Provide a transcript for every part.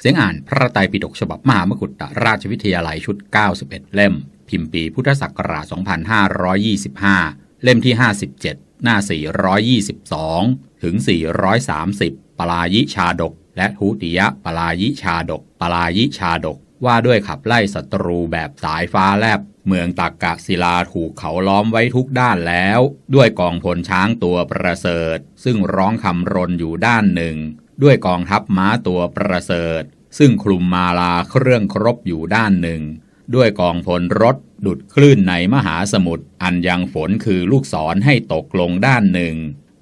เสียงอ่านพระไตรปิฎกฉบับมหามกุฏราชวิทยาลัยชุด 91 เล่ม พิมพ์ปีพุทธศักราช 2525 เล่มที่ 57 หน้า 422 ถึง 430 ปลายิชาดก และทุติยปลายิชาดก ปลายิชาดก ว่าด้วยขับไล่ศัตรูแบบสายฟ้าแลบเมืองตากกะศิลาถูกเขาล้อมไว้ทุกด้านแล้ว ด้วยกองพลช้างตัวประเสริฐ ซึ่งร้องคำรนอยู่ด้านหนึ่ง ด้วยกองทัพม้าตัวประเสริฐ ซึ่งคลุมมาลาเครื่องครบอยู่ด้านหนึ่ง ด้วยกองพลรถดุดคลื่นในมหาสมุทรอันยังฝนคือลูกศรให้ตกลงด้านหนึ่ง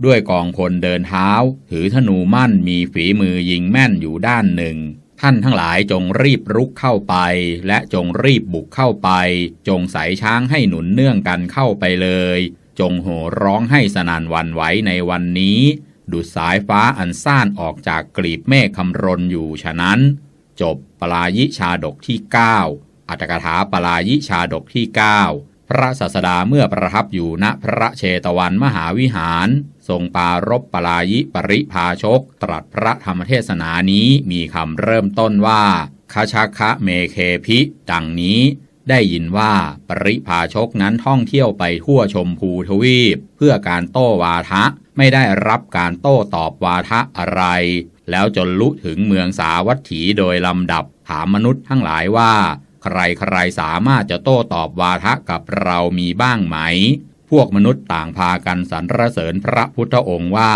ด้วยกองพลเดินเท้า ถือธนูมั่นมีฝีมือยิงแม่นอยู่ด้านหนึ่ง ท่านทั้งหลายจงรีบรุกเข้าไป และจงรีบบุกเข้าไป จงใส่ช้างให้หนุนเนื่องกันเข้าไปเลย จงโห่ร้องให้สนานวันไหวในวันนี้ ดุดสายฟ้าอันซ่านออกจากกลีบเมฆคำรนอยู่ฉะนั้น จบปลายิชาดกที่ 9 อัตถกถาปลายิชาดกที่ 9 พระศาสดาเมื่อประทับอยู่ณพระเชตวันมหาวิหาร ทรงปารบปลายิปริภาชก ตรัสพระธรรมเทศนานี้มีคำเริ่มต้นว่าคาชาคะเมเคพิ ดังนี้ได้ยินว่าปริภาชกนั้นท่องเที่ยวไปทั่วชมพูทวีป เพื่อการโต้วาทะ ไม่ได้รับการโต้ตอบวาทะอะไร แล้วจนลุถึงเมืองสาวัตถีโดยลำดับถามมนุษย์ทั้งหลายว่า ใครใครสามารถจะโต้ตอบวาทะกับเรามีบ้างไหม พวกมนุษย์ต่างพากันสรรเสริญพระพุทธองค์ว่า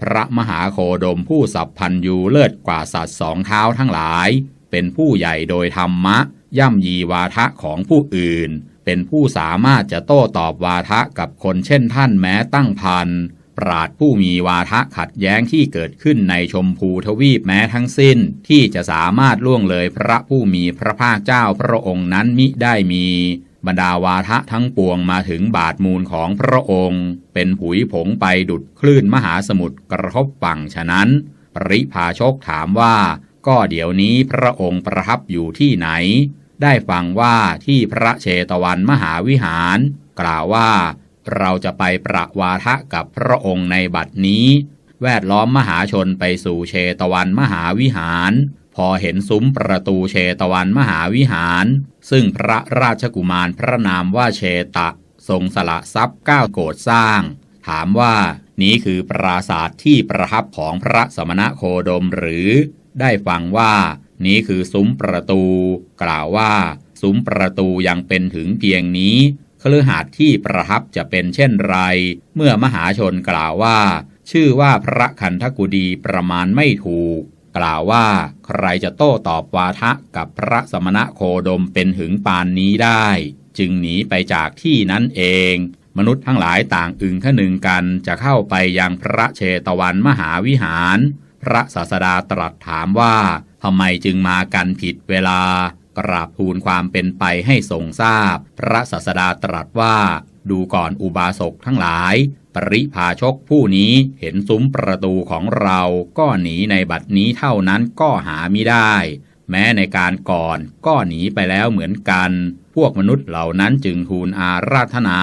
พระมหาโคดมผู้สัพพันยูเลิศกว่าสัตว์สองเท้าทั้งหลาย เป็นผู้ใหญ่โดยธรรมะ ย่ำยีวาทะของผู้อื่น เป็นผู้สามารถจะโต้ตอบวาทะกับคนเช่นท่านแม้ตั้งพัน ปราดผู้มีวาทะขัดแย้งที่เกิดขึ้นในชมพูทวีปแม้ทั้งสิ้น ที่จะสามารถล่วงเลยพระผู้มีพระภาคเจ้าพระองค์นั้นมิได้มีบรรดาวาทะทั้งปวงมาถึงบาทมูลของพระองค์ เป็นผุยผงไปดุดคลื่นมหาสมุทรกระทบฝั่งฉะนั้น ปริภาชกถามว่า ก็เดี๋ยวนี้พระองค์ประทับอยู่ที่ไหน ได้ฟังว่าที่พระเชตวันมหาวิหาร กล่าวว่า เราจะไปประวาทะกับพระองค์ในบัดนี้ แวดล้อมมหาชนไปสู่เชตวันมหาวิหาร พอเห็นซุ้มประตูเชตวันมหาวิหาร ซึ่งพระราชกุมารพระนามว่าเชตะ ทรงสละทรัพย์ก้าวโกดสร้าง ถามว่านี้คือปราสาทที่ประทับของพระสมณะโคดมหรือ ได้ฟังว่า นี้คือซุ้มประตู กล่าวว่า ซุ้มประตูยังเป็นถึงเพียงนี้ ฤหาสน์ที่ประทับจะเป็นเช่นไร เมื่อมหาชนกล่าวว่า ชื่อว่าพระคันธกุดีประมาณไม่ถูก กล่าวว่าใครจะโต้ตอบวาทะกับพระสมณะโคดมเป็นถึงปานนี้ได้ จึงหนีไปจากที่นั้นเอง มนุษย์ทั้งหลายต่างอึงขนึงกันจะเข้าไปยังพระเชตวันมหาวิหาร พระศาสดาตรัสถามว่าทำไมจึงมากันผิดเวลา กราบทูลความเป็นไปให้ทรงทราบ พระศาสดาตรัสว่า ดูก่อนอุบาสกทั้งหลาย ปริภาชกผู้นี้เห็นซุ้มประตูของเราก็หนีในบัดนี้เท่านั้นก็หาไม่ได้ แม้ในการก่อนก็หนีไปแล้วเหมือนกัน พวกมนุษย์เหล่านั้นจึงทูลอาราธนา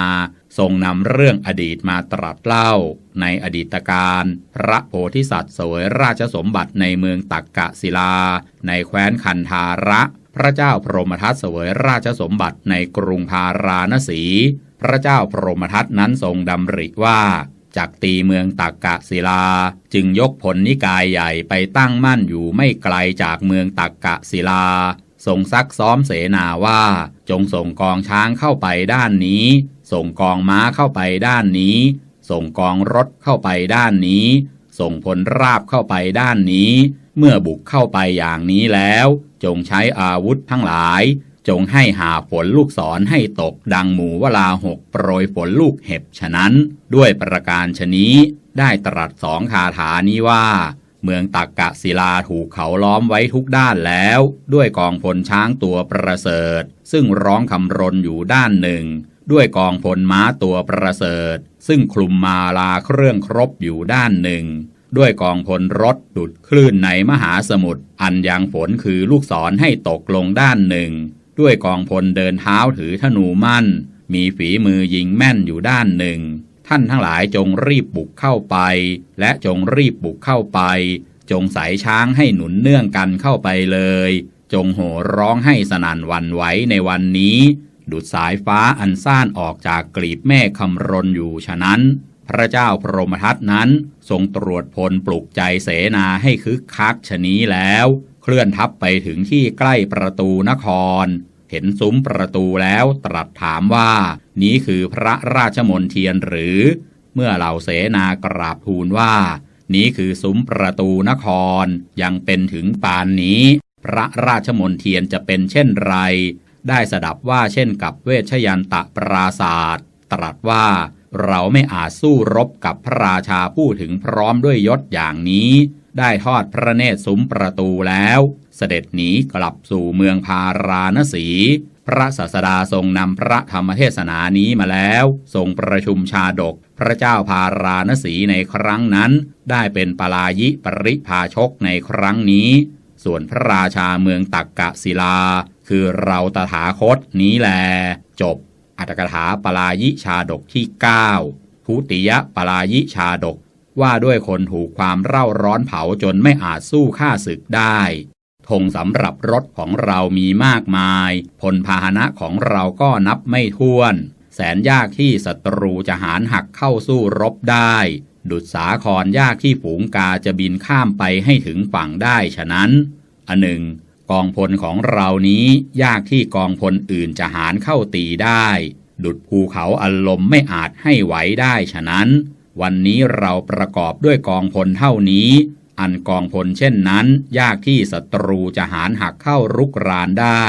ทรงนำเรื่องอดีตมาตรัสเล่า ในอดีตการ พระโพธิสัตว์สวยราชสมบัติในเมืองตักกะศิลา ในแคว้นคันธาระ พระเจ้าพรหมทัตเสวยราชสมบัติในกรุงพาราณสี พระเจ้าพรหมทัตนั้นทรงดำริว่าจากตีเมืองตักกะศิลา จึงยกผลนิกายใหญ่ไปตั้งมั่นอยู่ไม่ไกลจากเมืองตักกะศิลา ทรงซักซ้อมเสนาว่า จงส่งกองช้างเข้าไปด้านนี้ ส่งกองม้าเข้าไปด้านนี้ ส่งกองรถเข้าไปด้านนี้ ส่งพลราบเข้าไปด้านนี้ เมื่อบุกเข้าไปอย่างนี้แล้ว จงใช้อาวุธทั้งหลาย จงให้หาฝนลูกศรให้ตกดังหมูวลาหกโปรยฝนลูกเห็บฉะนั้น ด้วยประการชนี้ได้ตรัสสองคาถานี้ว่า เมืองตักกะศิลาถูกเขาล้อมไว้ทุกด้านแล้ว ด้วยกองพลช้างตัวประเสริฐ ซึ่งร้องคำรนอยู่ด้านหนึ่ง ด้วยกองพลม้าตัวประเสริฐ ซึ่งคลุมมาลาเครื่องครบอยู่ด้านหนึ่ง ด้วยกองพลรถดุดคลื่นในมหาสมุทรอันยังฝนคือลูกศรให้ตกลงด้านหนึ่ง ด้วยกองพลเดินเท้าถือธนูมั่น มีฝีมือยิงแม่นอยู่ด้านหนึ่ง ท่านทั้งหลายจงรีบบุกเข้าไป และจงรีบบุกเข้าไปจจงใสช้างให้หนุนเนื่องกันเข้าไปเลย จงโห่ร้องให้สนั่นวันไหวในวันนี้ ดุดสายฟ้าอันซ่านออกจากกลีบเมฆคำรนอยู่ฉะนั้น พระเจ้าพรหมทัตนั้น ทรงตรวจพลปลุกใจเสนาให้คึกคักชนี้แล้ว เคลื่อนทัพไปถึงที่ใกล้ประตูนคร เห็นซุ้มประตูแล้วตรัสถามว่า นี้คือพระราชมนเทียนหรือ เมื่อเหล่าเสนากราบทูลว่า นี้คือซุ้มประตูนคร ยังเป็นถึงปานนี้ พระราชมนเทียนจะเป็นเช่นไร ได้สดับว่าเช่นกับเวชยันตะปราศาสตร์ตรัสว่า เราไม่อาจสู้รบกับพระราชาผู้ถึงพร้อมด้วยยศอย่างนี้ ได้ทอดพระเนตรซุ้มประตูแล้ว เสด็จหนีกลับสู่เมืองพาราณสี พระศาสดาทรงนำพระธรรมเทศนานี้มาแล้ว ทรงประชุมชาดก พระเจ้าพาราณสีในครั้งนั้น ได้เป็นปลายิปริพาชกในครั้งนี้ ส่วนพระราชาเมืองตักกะศิลา คือเราตถาคตนี้แล จบ อัตถกถาปลายิชาดกที่ 9 ทุติยปลายิชาดก ว่าด้วยคนถูกความเร่าร้อนเผาจนไม่อาจสู้ข้าศึกได้ธงสำหรับรถของเรามีมากมาย พลพาหนะของเราก็นับไม่ถ้วน แสนยากที่ศัตรูจะหารหักเข้าสู้รบได้ ดุดสาครยากที่ฝูงกาจะบินข้ามไปให้ถึงฝั่งได้ฉะนั้น อันหนึ่ง กองพลของเรานี้ยากที่กองพลอื่นจะหารเข้าตีได้ ดุดภูเขาอันลมไม่อาจให้ไหวได้ฉะนั้น วันนี้เราประกอบด้วยกองพลเท่านี้ อันกองพลเช่นนั้น ยากที่ศัตรูจะหารหักเข้ารุกรานได้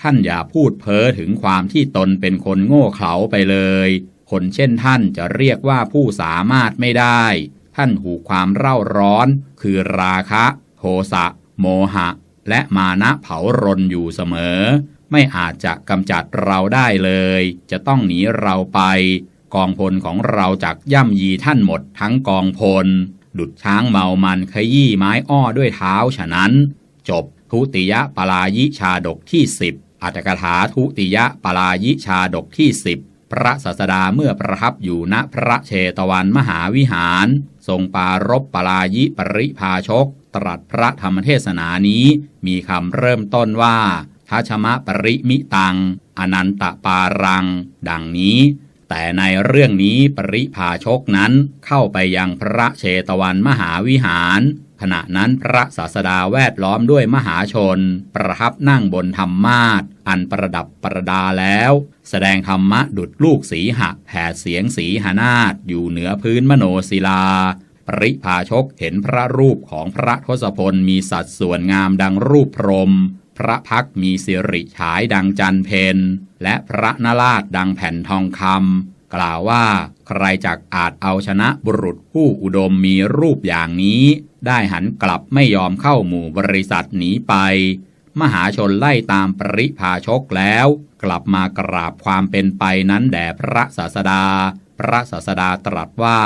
ท่านอย่าพูดเพ้อถึงความที่ตนเป็นคนโง่เขลาไปเลย คนเช่นท่านจะเรียกว่าผู้สามารถไม่ได้ ท่านหูความเร่าร้อน คือราคะ โทสะ โมหะ และมานะเผารนอยู่เสมอ ไม่อาจจะกำจัดเราได้เลย จะต้องหนีเราไป กองพลของเราจักย่ำยีท่านหมดทั้งกองพล ดุดช้างเมามันขยี้ไม้อ้อด้วยเท้าฉะนั้น จบทุติยปลายิชาดกที่สิบอัตถกถาทุติยปลายิชาดกที่สิบพระศาสดาเมื่อประทับอยู่ณพระเชตวันมหาวิหาร ทรงปารบปลายิปริภาชก ตรัสพระธรรมเทศนานี้ มีคำเริ่มต้นว่าทัชมะปริมิตัง อนันตปารัง ดังนี้ แต่ในเรื่องนี้ปริภาชกนั้นเข้าไปยังพระเชตวันมหาวิหาร ขณะนั้นพระศาสดาแวดล้อมด้วยมหาชน ประทับนั่งบนธรรมาทอันประดับประดาแล้ว แสดงธรรมะดุดลูกสีหะแผ่เสียงสีหนาฏอยู่เหนือพื้นมโนศิลา ปริภาชกเห็นพระรูปของพระทศพลมีสัดส่วนงามดังรูปพรม พระพักมีสิริฉายดังจันเพนและพระนราชดังแผ่นทองคำ กล่าวว่า ใครจักอาจเอาชนะบุรุษผู้อุดมมีรูปอย่างนี้ ได้หันกลับไม่ยอมเข้าหมู่บริษัทหนีไป มหาชนไล่ตามปริภาชกแล้ว กลับมากราบความเป็นไปนั้นแด่พระศาสดา พระศาสดาตรัสว่า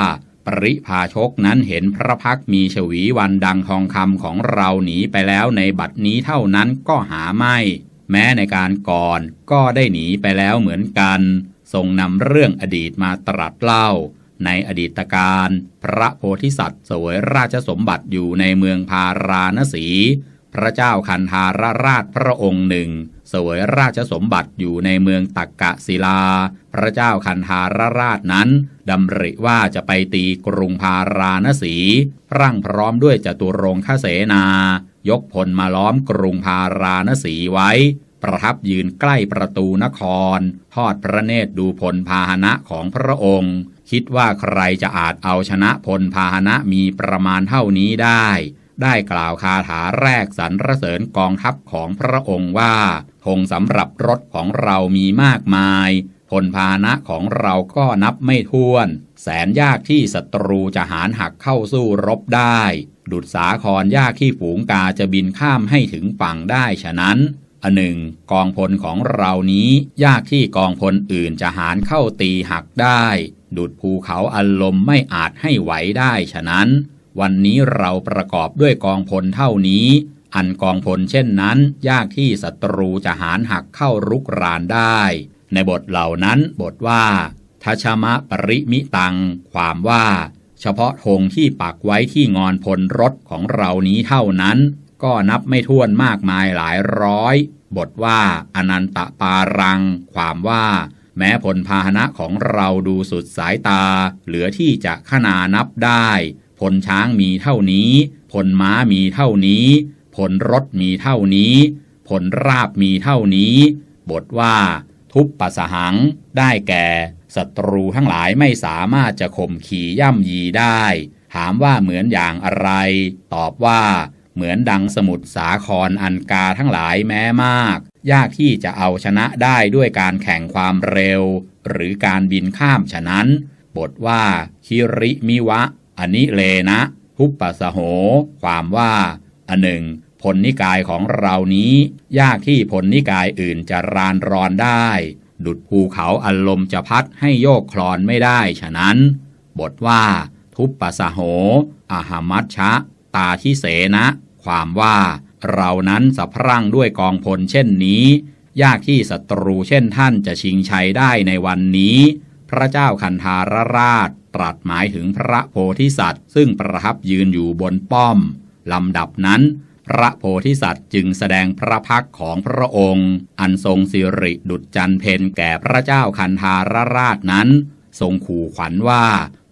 ปริภาชกนั้นเห็นพระพักมีฉวีวันดังทองคำของเราหนีไปแล้วในบัดนี้เท่านั้นก็หาไม่ แม้ในการก่อนก็ได้หนีไปแล้วเหมือนกัน ทรงนำเรื่องอดีตมาตรัสเล่า ในอดีตการ พระโพธิสัตว์เสวยราชสมบัติอยู่ในเมืองพาราณสี พระเจ้าคันธารราชพระองค์หนึ่งเสวยราชสมบัติอยู่ในเมืองตักกะศิลา พระเจ้าคันธารราชนั้นดำริว่าจะไปตีกรุงพาราณสีรั่งพร้อมด้วยจตุรงคเสนา ยกพลมาล้อมกรุงพาราณสีไว้ ประทับยืนใกล้ประตูนคร ทอดพระเนตรดูพลพาหนะของพระองค์ คิดว่าใครจะอาจเอาชนะพลพาหนะมีประมาณเท่านี้ได้ ได้กล่าวคาถาแรกสรรเสริญกองทัพของพระองค์ว่าธงสำหรับรถของเรามีมากมายพลพาหนะของเราก็นับไม่ถ้วน แสนยากที่ศัตรูจะหารหักเข้าสู้รบได้ ดุดสาครยากที่ฝูงกาจะบินข้ามให้ถึงฝั่งได้ฉะนั้น อันหนึ่งกองพลของเรานี้ยากที่กองพลอื่นจะหารเข้าตีหักได้ ดุดภูเขาอันลมไม่อาจให้ไหวได้ฉะนั้น วันนี้เราประกอบด้วยกองพลเท่านี้ อันกองพลเช่นนั้น ยากที่ศัตรูจะหารหักเข้ารุกรานได้ ในบทเหล่านั้นบทว่าทัชมะปริมิตัง ความว่า เฉพาะธงที่ปักไว้ที่งอนพลรถของเรานี้เท่านั้น ก็นับไม่ถ้วนมากมายหลายร้อย บทว่าอนันตปารัง ความว่า แม้พลพาหนะของเราดูสุดสายตา เหลือที่จะขนานับได้พลช้างมีเท่านี้พลม้ามีเท่านี้พลรถมีเท่านี้พลราบมีเท่านี้ บทว่า ทุบปัสหัง ได้แก่ศัตรูทั้งหลายไม่สามารถจะข่มขี่ย่ำยีได้ ถามว่าเหมือนอย่างอะไร ตอบว่า เหมือนดังสมุทรสาครอันกาทั้งหลายแม้มาก ยากที่จะเอาชนะได้ด้วยการแข่งความเร็ว หรือการบินข้ามฉะนั้น บทว่าคิริมิวะอนิเลนะทุปปัสโห ความว่าอันหนึ่งผลนิกายของเรานี้ ยากที่ผลนิกายอื่นจะรานรอนได้ ดุดภูเขาอันลมจะพัดให้โยกคลอนไม่ได้ฉะนั้น บทว่า ทุปปัสโหอาหามัชชะ ตาทิเสนะ ความว่าเรานั้นสะพรั่งด้วยกองพลเช่นนี้ ยากที่ศัตรูเช่นท่านจะชิงชัยได้ในวันนี้ พระเจ้าคันธารราช ตรัสหมายถึงพระโพธิสัตว์ ซึ่งประทับยืนอยู่บนป้อมลำดับนั้น พระโพธิสัตว์จึงแสดงพระพักของพระองค์ อันทรงสิริดุจจันเพนแก่พระเจ้าคันธารราชนั้น ทรงขู่ขวัญว่า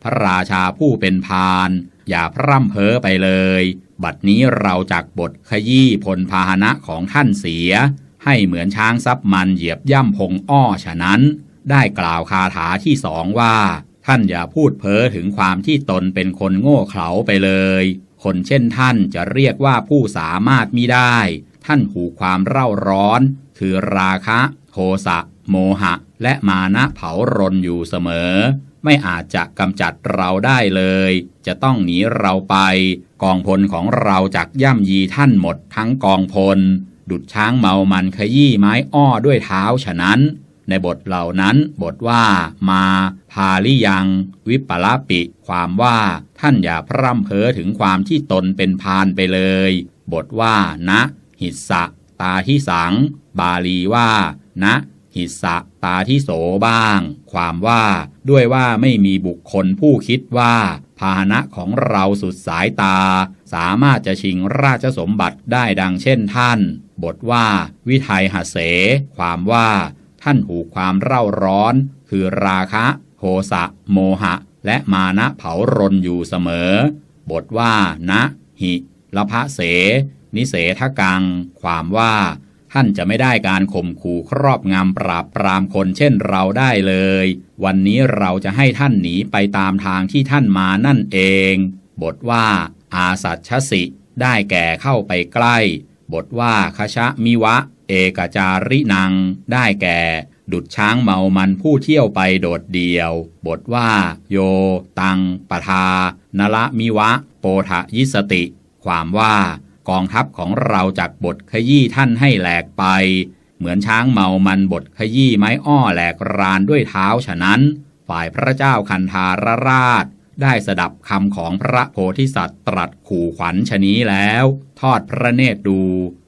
พระราชาผู้เป็นพาน อย่าพร่ำเพ้อไปเลย บัดนี้เราจากบทขยี้พลพาหนะของท่านเสีย ให้เหมือนช้างซับมันเหยียบย่ำพงอ้อฉะนั้น ได้กล่าวคาถาที่สองว่า ท่านอย่าพูดเพ้อถึงความที่ตนเป็นคนโง่เขลาไปเลย คนเช่นท่านจะเรียกว่าผู้สามารถมิได้ ท่านหูความเร่าร้อน คือราคะ โทสะ โมหะ และมานะเผารนอยู่เสมอ ไม่อาจจะกำจัดเราได้เลย จะต้องหนีเราไป กองพลของเราจากย่ำยีท่านหมดทั้งกองพล ดุดช้างเมามันขยี้ไม้อ้อด้วยเท้าฉะนั้น ในบทเหล่านั้นบทว่ามา พาลิยัง วิปลาปิ ความว่าท่านอย่าพร่ำเพ้อถึงความที่ตนเป็นพานไปเลย บทว่านะ หิสสะตาที่สัง บาลีว่า นะ หิสะตาที่โสบ้าง ความว่าด้วยว่าไม่มีบุคคลผู้คิดว่า พาหนะของเราสุดสายตา สามารถจะชิงราชสมบัติได้ดังเช่นท่าน บทว่า วิไทยหเส ความว่า ท่านถูความเร่าร้อน คือราคะโทสะโมหะ และมานะเผารนอยู่เสมอ บทว่า นะ หิละพะเส นิเสทกัง ความว่า ท่านจะไม่ได้การข่มขู่ครอบงำปราบปรามคนเช่นเราได้เลย วันนี้เราจะให้ท่านหนีไปตามทางที่ท่านมานั่นเอง บทว่า อาสัชสิ ได้แก่เข้าไปใกล้ บทว่าคชะมิวะ เอกจารินัง ได้แก่ ดุดช้างเมามันผู้เที่ยวไปโดดเดียว บทว่า โย ตังปทานละมิวะ โปทะยิสติ ความว่า กองทัพของเราจากบทขยี้ท่านให้แหลกไป เหมือนช้างเมามันบทขยี้ไม้อ้อแหลกรานด้วยเท้าฉะนั้น ฝ่ายพระเจ้าคันธารราช ได้สดับคำของพระโพธิสัตว์ตรัสขู่ขวัญชนี้แล้ว ทอดพระเนตรดู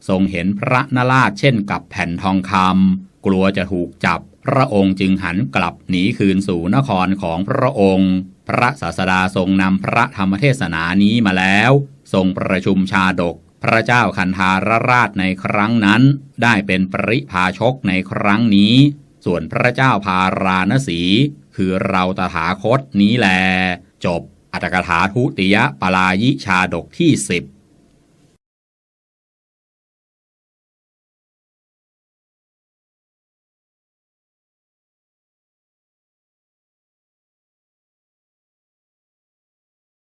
ทรงเห็นพระนราชเช่นกับแผ่นทองคำกลัวจะถูกจับ พระองค์จึงหันกลับหนีคืนสู่นครของพระองค์ พระศาสดาทรงนำพระธรรมเทศนานี้มาแล้ว ทรงประชุมชาดก พระเจ้าคันธารราชในครั้งนั้น ได้เป็นปริพาชกในครั้งนี้ ส่วนพระเจ้าพาราณสี คือเราตถาคตนี้แล จบอัตถกถาทุติยปลายิชาดกที่สิบ